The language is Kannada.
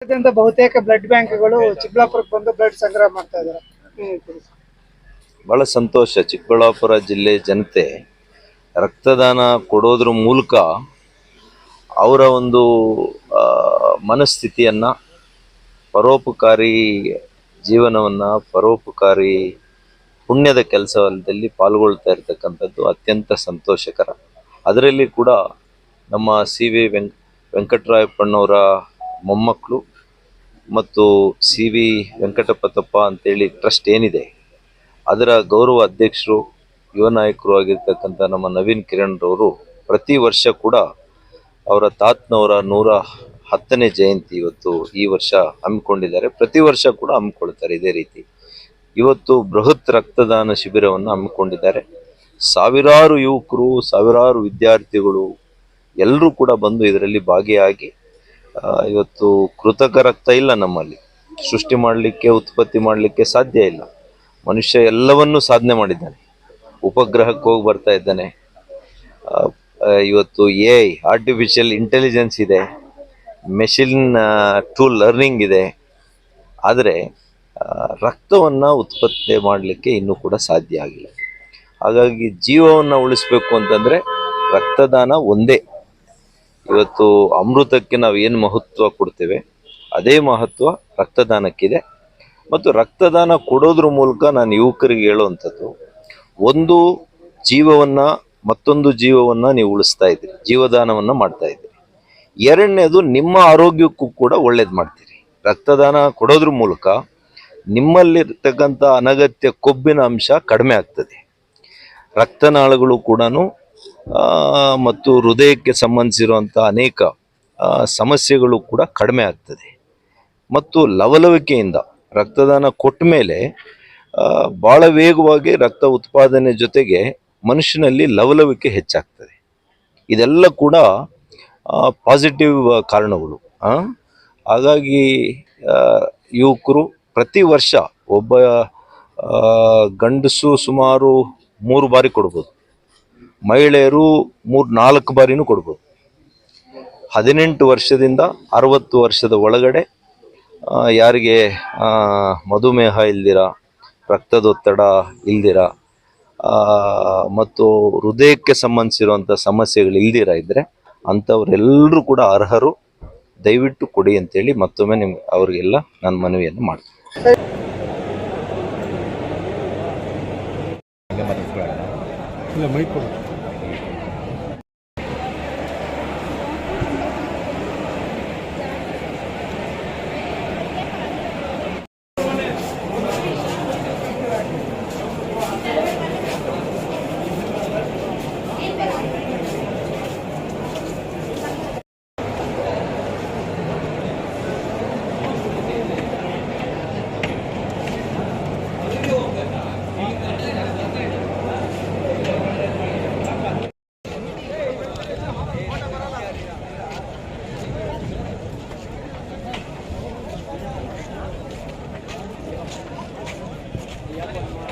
ರಾಜ್ಯಾದ್ಯಂತ ಬಹುತೇಕ ಬ್ಲಡ್ ಬ್ಯಾಂಕ್ಗಳು ಚಿಕ್ಕಬಳ್ಳಾಪುರಕ್ಕೆ ಬಂದು ಬ್ಲಡ್ ಸಂಗ್ರಹ ಮಾಡ್ತಾ ಇದ್ದಾರೆ. ಬಹಳ ಸಂತೋಷ. ಚಿಕ್ಕಬಳ್ಳಾಪುರ ಜಿಲ್ಲೆ ಜನತೆ ರಕ್ತದಾನ ಕೊಡೋದ್ರ ಮೂಲಕ ಅವರ ಒಂದು ಮನಸ್ಥಿತಿಯನ್ನ, ಪರೋಪಕಾರಿ ಜೀವನವನ್ನ, ಪರೋಪಕಾರಿ ಪುಣ್ಯದ ಕೆಲಸದಲ್ಲಿ ಪಾಲ್ಗೊಳ್ತಾ ಇರತಕ್ಕಂಥದ್ದು ಅತ್ಯಂತ ಸಂತೋಷಕರ. ಅದರಲ್ಲಿ ಕೂಡ ನಮ್ಮ ಸಿ ವಿ ವೆಂಕ್ ವೆಂಕಟರಾಯಪ್ಪಣ್ಣವರ ಮೊಮ್ಮಕ್ಕಳು ಮತ್ತು ಸಿ ವಿ ವೆಂಕಟಪ್ಪತಪ್ಪ ಅಂತೇಳಿ ಟ್ರಸ್ಟ್ ಏನಿದೆ, ಅದರ ಗೌರವ ಅಧ್ಯಕ್ಷರು, ಯುವ ನಾಯಕರು ಆಗಿರ್ತಕ್ಕಂಥ ನಮ್ಮ ನವೀನ್ ಕಿರಣ್ ರವರು ಪ್ರತಿ ವರ್ಷ ಕೂಡ ಅವರ ತಾತ್ನವರ ನೂರ ಹತ್ತನೇ ಜಯಂತಿ ಇವತ್ತು ಈ ವರ್ಷ ಹಮ್ಮಿಕೊಂಡಿದ್ದಾರೆ. ಪ್ರತಿ ವರ್ಷ ಕೂಡ ಹಮ್ಮಿಕೊಳ್ತಾರೆ ಇದೇ ರೀತಿ. ಇವತ್ತು ಬೃಹತ್ ರಕ್ತದಾನ ಶಿಬಿರವನ್ನು ಹಮ್ಮಿಕೊಂಡಿದ್ದಾರೆ. ಸಾವಿರಾರು ಯುವಕರು, ಸಾವಿರಾರು ವಿದ್ಯಾರ್ಥಿಗಳು ಎಲ್ಲರೂ ಕೂಡ ಬಂದು ಇದರಲ್ಲಿ ಭಾಗಿಯಾಗಿ ಇವತ್ತು ಕೃತಕ ರಕ್ತ ಇಲ್ಲ ನಮ್ಮಲ್ಲಿ. ಸೃಷ್ಟಿ ಮಾಡಲಿಕ್ಕೆ, ಉತ್ಪತ್ತಿ ಮಾಡಲಿಕ್ಕೆ ಸಾಧ್ಯ ಇಲ್ಲ. ಮನುಷ್ಯ ಎಲ್ಲವನ್ನೂ ಸಾಧನೆ ಮಾಡಿದ್ದಾನೆ. ಉಪಗ್ರಹಕ್ಕೆ ಹೋಗಿ ಬರ್ತಾ ಇದ್ದಾನೆ. ಇವತ್ತು ಎ ಆರ್ಟಿಫಿಷಿಯಲ್ ಇಂಟೆಲಿಜೆನ್ಸ್ ಇದೆ. ಮೆಷಿನ್ ಟೂಲ್ ಲರ್ನಿಂಗ್ ಇದೆ. ಆದರೆ ರಕ್ತವನ್ನು ಉತ್ಪತ್ತಿ ಮಾಡಲಿಕ್ಕೆ ಇನ್ನೂ ಕೂಡ ಸಾಧ್ಯ ಆಗಿಲ್ಲ. ಹಾಗಾಗಿ ಜೀವವನ್ನು ಉಳಿಸ್ಬೇಕು ಅಂತಂದರೆ ರಕ್ತದಾನ ಒಂದೇ. ಇವತ್ತು ಅಮೃತಕ್ಕೆ ನಾವು ಏನು ಮಹತ್ವ ಕೊಡ್ತೇವೆ, ಅದೇ ಮಹತ್ವ ರಕ್ತದಾನಕ್ಕಿದೆ. ಮತ್ತು ರಕ್ತದಾನ ಕೊಡೋದ್ರ ಮೂಲಕ ನಾನು ಯುವಕರಿಗೆ ಹೇಳುವಂಥದ್ದು, ಒಂದು ಜೀವವನ್ನು, ಮತ್ತೊಂದು ಜೀವವನ್ನು ನೀವು ಉಳಿಸ್ತಾ ಇದ್ದೀರಿ, ಜೀವದಾನವನ್ನು ಮಾಡ್ತಾ ಇದ್ದೀರಿ. ಎರಡನೇದು ನಿಮ್ಮ ಆರೋಗ್ಯಕ್ಕೂ ಕೂಡ ಒಳ್ಳೇದು ಮಾಡ್ತೀರಿ. ರಕ್ತದಾನ ಕೊಡೋದ್ರ ಮೂಲಕ ನಿಮ್ಮಲ್ಲಿರ್ತಕ್ಕಂಥ ಅನಗತ್ಯ ಕೊಬ್ಬಿನ ಅಂಶ ಕಡಿಮೆ ಆಗ್ತದೆ. ರಕ್ತನಾಳಗಳು ಕೂಡ ಮತ್ತು ಹೃದಯಕ್ಕೆ ಸಂಬಂಧಿಸಿರುವಂಥ ಅನೇಕ ಸಮಸ್ಯೆಗಳು ಕೂಡ ಕಡಿಮೆ ಆಗ್ತದೆ. ಮತ್ತು ಲವಲವಿಕೆಯಿಂದ ರಕ್ತದಾನ ಕೊಟ್ಟ ಮೇಲೆ ಭಾಳ ವೇಗವಾಗಿ ರಕ್ತ ಉತ್ಪಾದನೆ ಜೊತೆಗೆ ಮನುಷ್ಯನಲ್ಲಿ ಲವಲವಿಕೆ ಹೆಚ್ಚಾಗ್ತದೆ. ಇದೆಲ್ಲ ಕೂಡ ಪಾಸಿಟಿವ್ ಕಾರಣಗಳು ಹಾಗಾಗಿ ಯುವಕರು ಪ್ರತಿ ವರ್ಷ ಒಬ್ಬ ಗಂಡಸು ಸುಮಾರು ಮೂರು ಬಾರಿ ಕೊಡ್ಬೋದು. ಮಹಿಳೆಯರು ಮೂರು, ನಾಲ್ಕು ಬಾರಿನೂ ಕೊಡ್ಬೋದು. ಹದಿನೆಂಟು ವರ್ಷದಿಂದ ಅರವತ್ತು ವರ್ಷದ ಒಳಗಡೆ ಯಾರಿಗೆ ಮಧುಮೇಹ ಇಲ್ದಿರ, ರಕ್ತದೊತ್ತಡ ಇಲ್ದಿರ ಮತ್ತು ಹೃದಯಕ್ಕೆ ಸಂಬಂಧಿಸಿರುವಂಥ ಸಮಸ್ಯೆಗಳು ಇಲ್ದಿರ ಇದ್ದರೆ ಅಂಥವರೆಲ್ಲರೂ ಕೂಡ ಅರ್ಹರು. ದಯವಿಟ್ಟು ಕೊಡಿ ಅಂತೇಳಿ ಮತ್ತೊಮ್ಮೆ ನಿಮ್ಗೆ ಅವರಿಗೆಲ್ಲ ನಾನು ಮನವಿಯನ್ನು ಮಾಡ್ತೀನಿ. one more.